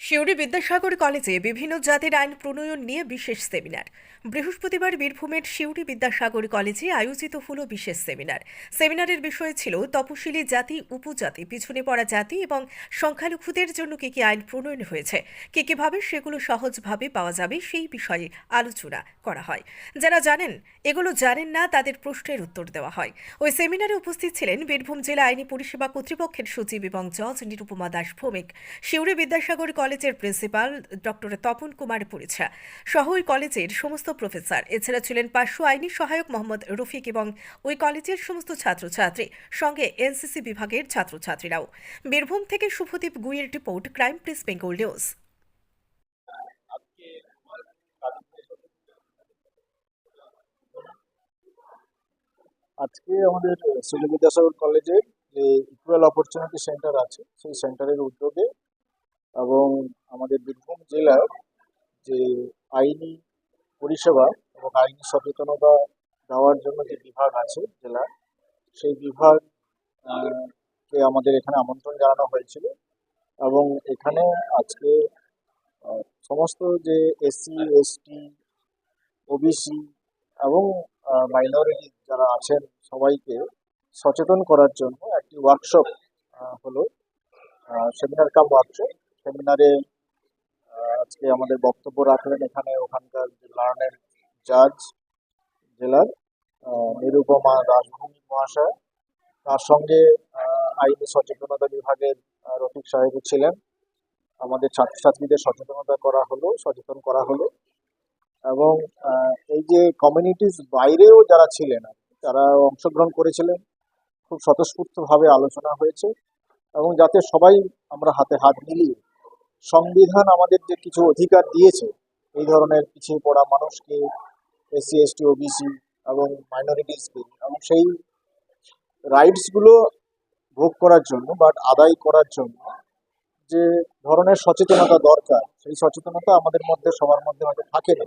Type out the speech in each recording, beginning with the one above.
শিউরি বিদ্যাসাগর কলেজে বিভিন্ন জাতির আইন প্রণয়ন নিয়ে বিশেষ সেমিনার। বৃহস্পতিবার বীরভূমের শিউরি বিদ্যাসাগর কলেজে আয়োজিত হল বিশেষ সেমিনার। সেমিনারের বিষয় ছিল তপশিলি জাতি, উপজাতি, পিছনে পড়া জাতি এবং সংখ্যালঘুদের জন্য কি কি আইন প্রণয়ন হয়েছে, কি কীভাবে সেগুলো সহজভাবে পাওয়া যাবে সেই বিষয়ে আলোচনা করা হয়। যারা জানেন, এগুলো জানেন না, তাদের প্রশ্নের উত্তর দেওয়া হয়। ওই সেমিনারে উপস্থিত ছিলেন বীরভূম জেলা আইনি পরিষেবা কর্তৃপক্ষের সচিব এবং জজ নিরুপমা দাস ভৌমিক। শিউরি বিদ্যাসাগর কলেজের প্রিন্সিপাল ডক্টর তপন কুমার পরিছা সহ ওই কলেজের সমস্ত প্রফেসর। এছাড়া ছিলেন পার্শ্ব আইনি সহায়ক মোহাম্মদ রফিক এবং ওই কলেজের সমস্ত ছাত্রছাত্রী, সঙ্গে এনসিসি বিভাগের ছাত্রছাত্রীরাও। বীরভূম থেকে Subhadip গুইয়ের report, crime press, Bengal news. আজকে আমাদের বিদ্যাসাগর কলেজের যে ইকুয়াল অপরচুনিটি সেন্টার আছে, সেই সেন্টারের উদ্যোগে এবং আমাদের বীরভূম জেলার যে আইনি পরিষেবা এবং আইনি সচেতনতা দেওয়ার জন্য যে বিভাগ আছে জেলা, সেই বিভাগ কে আমাদের এখানে আমন্ত্রণ জানানো হয়েছিল এবং এখানে আজকে সমস্ত যে এসসি, এসটি, ওবিসি এবং মাইনরিটি যারা আছেন সবাইকে সচেতন করার জন্য একটি ওয়ার্কশপ হলো সেমিনার কাম ওয়ার্কশপ সেমিনারে আজকে আমাদের বক্তব্য রাখলেন এখানে ওখানকার লার্নের জাজ জেলার নিরুপমা দাসভূমি মহাশয়। তার সঙ্গে আইনি সচেতনতা বিভাগের রফিক সাহেব ছিলেন। আমাদের ছাত্রছাত্রীদের সচেতনতা করা হলো, সচেতন করা হলো। এবং এই যে কমিউনিটিস বাইরেও যারা ছিলেন তারা অংশগ্রহণ করেছিলেন। খুব স্বতঃস্ফূর্তভাবে আলোচনা হয়েছে। এবং যাতে সবাই আমরা হাতে হাত মিলিয়ে সংবিধান আমাদের যে কিছু অধিকার দিয়েছে, এই ধরনের পিছিয়ে পড়া মানুষকে এসসি এসটি ওবিসি এবং মাইনরিটিসকে, এবং সেই রাইটসগুলো ভোগ করার জন্য বাট আদায় করার জন্য যে ধরনের সচেতনতা দরকার, সেই সচেতনতা আমাদের মধ্যে, সবার মধ্যে হয়তো থাকে না।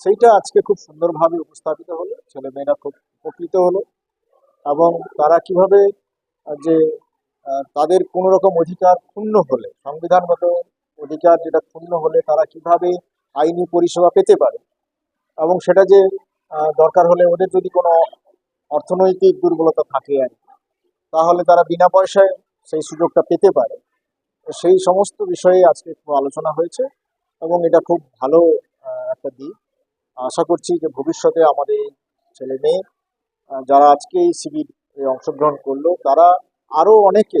সেইটা আজকে খুব সুন্দরভাবে উপস্থাপিত হলো ছেলে মেয়েরা খুব উপকৃত হলো এবং তারা কীভাবে, যে তাদের কোনো রকম অধিকার ক্ষুণ্ণ হলে, সংবিধানগত অধিকার যেটা ক্ষুণ্ণ হলে তারা কীভাবে আইনি পরিষেবা পেতে পারে? এবং সেটা যে দরকার হলে ওদের যদি কোনো অর্থনৈতিক দুর্বলতা থাকে আর তাহলে তারা বিনা পয়সায় সেই সুযোগটা পেতে পারে। সেই সমস্ত বিষয়ে আজকে খুব আলোচনা হয়েছে এবং এটা খুব ভালো একটা দিক। আশা করছি যে ভবিষ্যতে আমাদের ছেলে মেয়ে যারা আজকে এই শিবির অংশগ্রহণ করল, তারা আরও অনেকে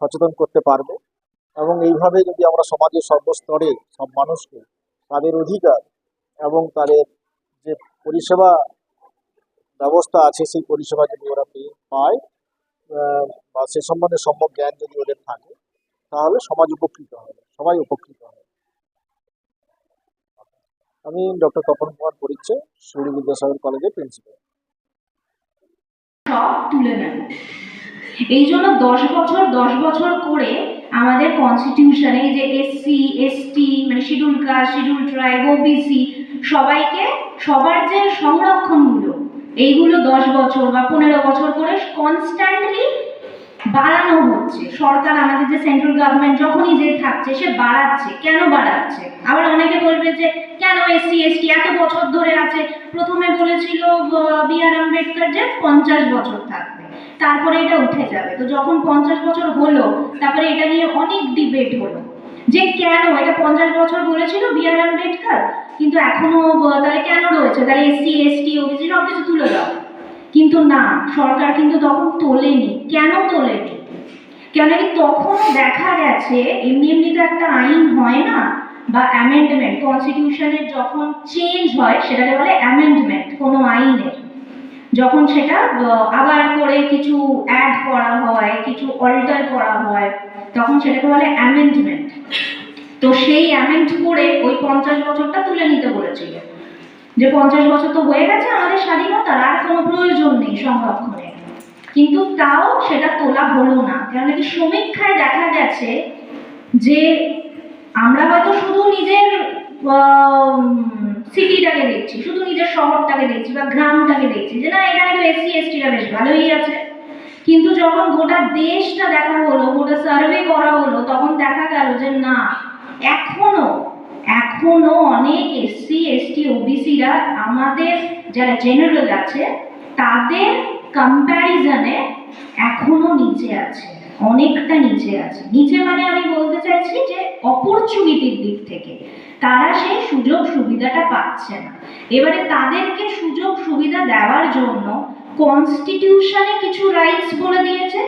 সচেতন করতে পারবে। এবং এইভাবে যদি আমরা সমাজের সর্বস্তরে সব মানুষকে তাদের অধিকার এবং তাদের যে পরিষেবা ব্যবস্থা আছে, সেই পরিষেবা যদি ওরা পেয়ে পায় বা সে সম্বন্ধে সম্যক জ্ঞান যদি ওদের থাকে, তাহলে সমাজ উপকৃত হবে, সবাই উপকৃত হবে। আমি ডক্টর তপন কুমার পরিচ্ছে সূর্য বিদ্যাসাগর কলেজের প্রিন্সিপাল। তুলে নেব এই জন্য দশ বছর দশ বছর করে আমাদের কনস্টিটিউশনে যে এসসি এসটি মানে schedule caste schedule tribe OBC সবাইকে সবার যে সংরক্ষণগুলো, এইগুলো দশ বছর বা পনেরো বছর করে কনস্ট্যান্টলি বাড়ানো হচ্ছে। সরকার আমাদের যে সেন্ট্রাল গভর্নমেন্ট যখনই যে থাকছে, সে বাড়াচ্ছে। কেন বাড়াচ্ছে? আবার অনেকে বলবে যে, কেন এসসি এসটি এত বছর ধরে আছে? প্রথমে বলেছিল বি আর আম্বেদকর যে পঞ্চাশ বছর থাকবে তারপরে এটা উঠে যাবে। তো যখন পঞ্চাশ বছর হলো, তারপরে এটা নিয়ে অনেক ডিবেট হলো। যে কেন? এটা পঞ্চাশ বছর বলেছিল বি আর আম্বেদকর কিন্তু এখনও তাহলে কেন রয়েছে? তাহলে এসসি এসটি ওবিসি সব কিছু তুলে দাও। কিন্তু না, সরকার কিন্তু তখন তোলেনি। কেন তোলেনি? কেন কি তখন দেখা গেছে, এমনি এমনি তো একটা আইন হয় না, বা অ্যামেন্ডমেন্ট কনস্টিটিউশনের যখন চেঞ্জ হয়, সেটাকে বলে অ্যামেন্ডমেন্ট কোনো আইনের। যখন সেটা আবার করে কিছু অ্যাড করা হয়, কিছু অল্টার করা হয়, তখন সেটাকে বলে অ্যামেন্ডমেন্ট তো সেই অ্যামেন্ড করে ওই পঞ্চাশ বছরটা তুলে নিতে বলেছিল। যে পঞ্চাশ বছর তো হয়ে গেছে আমাদের স্বাধীনতার, আর কোনো প্রয়োজন নেই সংরক্ষণের কিন্তু তাও সেটা তোলা হলো না। কেন কি সমীক্ষায় দেখা গেছে যে আমরা হয়তো শুধু নিজের সিটিটাকে দেখছি, শুধু নিজের শহরটাকে দেখছি বা গ্রামটাকে দেখছি যে না, এখানে তো এসসি এসটিরা বেশ ভালোই আছে। কিন্তু যখন গোটা দেশটা দেখা হলো, গোটা সার্ভে করা হলো, তখন দেখা গেল যে না, এখনও এখনও অনেক এসসি এসটি ওবিসিরা আমাদের যারা জেনারেল আছে, তাদের কম্প্যারিজনে এখনও নিচে আছে। অনেকটা নিচে আছে। নিচে মানে আমি বলতে চাইছি যে অপরচুনিটির দিক থেকে। তারা সেই সুযোগ সুবিধাটা পাচ্ছে না। এবারে তাদেরকে সুযোগ সুবিধা দেওয়ার জন্য কনস্টিটিউশনে কিছু রাইটস বলে দিয়েছে।